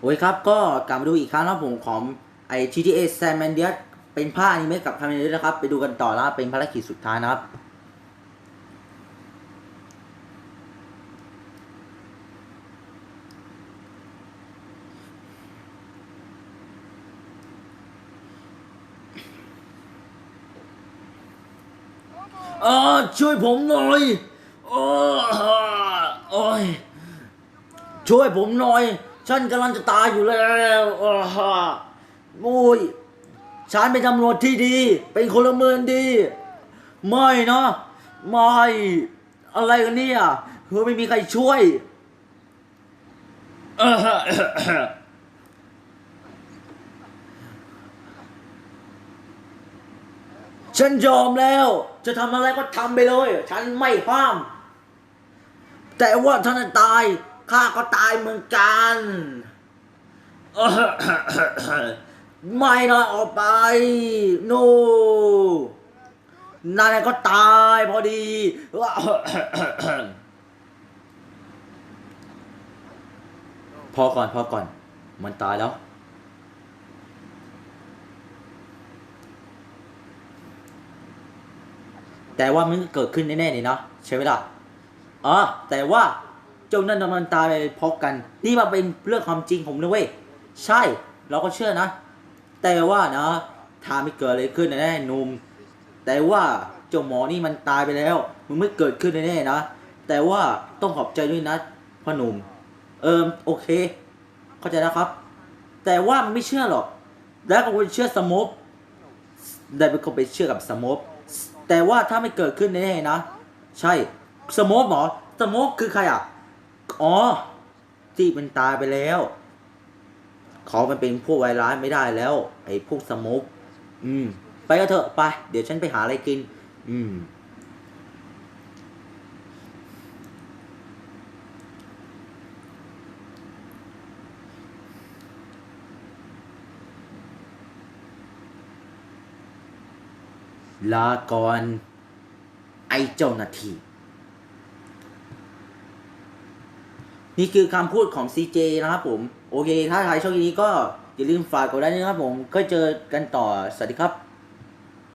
โอ้ยครับ ก็กลับมาดูอีกครั้งนะผมของไอ GTA San Andreas เป็นภาคอนิเมะกับคาเมนนะครับ ไปดูกันต่อนะครับเป็นภารกิจสุดท้ายนะครับ เออช่วยผมหน่อยโอ้โอ้ยช่วยผมหน่อย ฉันกำลังจะตายอยู่แล้วโอ้ยฉันเป็นตำรวจที่ดี เป็นคนละเมืองดี ไม่นะไม่อะไรกันเนี่ยเฮ้ยไม่มีใครช่วยฉันยอมแล้ว จะทำอะไรก็ทำไปเลย ฉันไม่ห้าม แต่ว่าท่านจะตาย ข้าก็ตายเหมือนกันไม่นะออกไป โน นายก็ตายพอดีพอก่อนพอก่อน มันตายแล้ว แต่ว่ามันเกิดขึ้นแน่ๆนี่เนาะใช่ไหมล่ะอ๋อแต่ว่า เจ้านั่นน่ะมันตายไปพราะกัน นี่มาเป็นเรื่องความจริงผมนะเว้ยใช่เราก็เชื่อนะ แต่ว่านะถ้าไม่เกิดอะไรขึ้นแน่หนุ่มแต่ว่าเจ้าหมอนี่มันตายไปแล้ว มันไม่เกิดขึ้นแน่ๆนะแต่ว่าต้องขอบใจด้วยนะพ่อหนุ่ม เอิมโอเค เข้าใจนะครับ แต่ว่ามันไม่เชื่อหรอก แล้วก็ไปเชื่อสมบได้ไปก็ไปเชื่อกับสมบแต่ว่าถ้าไม่เกิดขึ้นแน่ๆนะ ใช่สมบหมอสมบคือใครอะ อ๋อที่มันตายไปแล้วเขามันเป็นพวกไวรัสไม่ได้แล้ว ไอ้พวกสมบอืม ไปก็เถอะไป เดี๋ยวฉันไปหาอะไรกิน อืม ลาก่อน ไอ้เจ้าหน้าที่ นี่คือคำพูดของ CJ นะครับผม โอเค ถ้าใครชอบคลิปนี้ก็อย่าลืมฝากกดไลค์ด้วยนะครับผม ก็เจอกันต่อ สวัสดีครับ